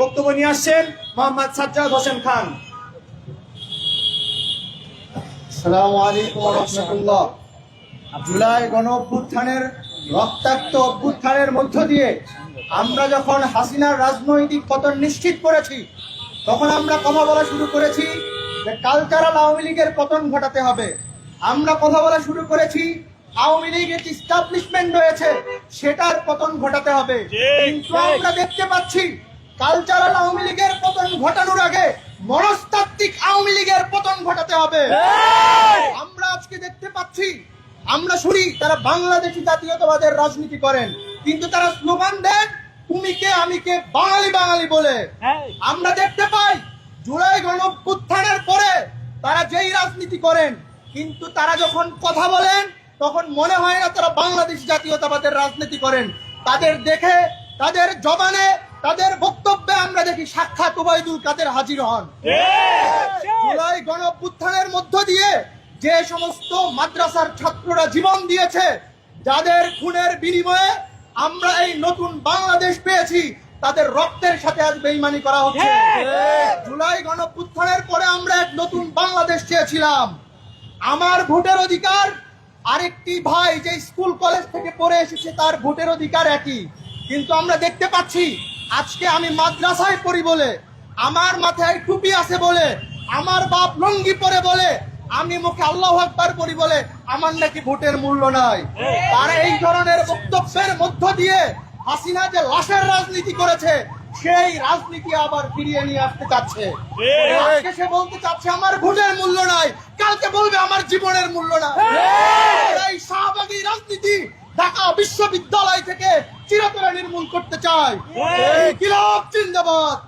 বক্তব্য নিয়ে আসছেন মোহাম্মদ সাজ্জাদ হোসেন খান। সালামু আলাইকুম রহমতুল্লাহ। জুলাই গণ অভ্যুত্থানের রক্তাক্ত অভ্যুত্থানের মধ্য দিয়ে আমরা যখন হাসিনার রাজনৈতিক পতন নিশ্চিত করেছি তখন আমরা কথা বলা শুরু করেছি যে কালচারাল আওয়ামী লীগের পতন ঘটাতে হবে। আমরা কথা বলা শুরু করেছি আওয়ামী লীগের যে স্টাবলিশমেন্ট রয়েছে সেটার পতন ঘটাতে হবে। কিন্তু আমরা দেখতে পাচ্ছি কালচারাল আওয়ামী লীগের পতন ঘটানোর আগে মনস্তাত্ত্বিক আওয়ামী লীগের পতন ঘটাতে হবে। আমরা আজকে দেখতে পাচ্ছি আমরা শুনি তারা বাংলাদেশি জাতীয়তাবাদের রাজনীতি করেন কিন্তু তারা স্লোগান দেন তুমি কে আমি কে? বাঙালি বাঙালি বলে। আমরা দেখতে পাই জুলাই গণপুত্থানের পরে তারা যেই রাজনীতি করেন কিন্তু তারা যখন কথা বলেন তখন মনে হয় না তারা বাংলাদেশ জাতীয়তাবাদের রাজনীতি করেন। তাদের দেখে তাদের জবানে তাদের বক্তব্যে আমরা দেখি সাক্ষাৎ ওবায়দুল কাদের হাজির হন। জুলাই গণ মধ্য দিয়ে যে সমস্ত মাদ্রাসার ছাত্ররা জীবন দিয়েছে, যাদের খুনের বিনিময়ে আমরা এই নতুন বাংলাদেশ পেয়েছি, তাদের রক্তের সাথে আজ বেইমানি করা হচ্ছে। জুলাই গণ অভ্যুত্থানের পরে আমরা এক নতুন বাংলাদেশ চেয়েছিলাম। আমার ভোটের অধিকার, আরেকটি ভাই যে স্কুল কলেজ থেকে পড়ে এসেছে, তার ভোটের অধিকার একই। কিন্তু আমরা দেখতে পাচ্ছি আজকে আমি মাদ্রাসায় পড়ি বলে আমার মাথায় টুপি আছে বলে আমার বাপ লঙ্গি পরে বলে আমি মুখে আল্লাহ আকবার পড়ি বলে আমার নাকি ভোটের মূল্য নাই। তারা এই ধরনের বক্তব্যের মধ্য দিয়ে হাসিনা যে লাশের রাজনীতি করেছে সেই রাজনীতি আবার ফিরিয়ে নিয়ে আসতে চাচ্ছে। আজকে সে বলতে চাচ্ছে আমার ভোটের মূল্য নাই কালকে বলবে আমার জীবনের মূল্য নাই। এই শাহবাগী রাজনীতি ঢাকা বিশ্ববিদ্যালয় থেকে চিরতরে নির্মূল করতে কিলাব জিন্দাবাদ।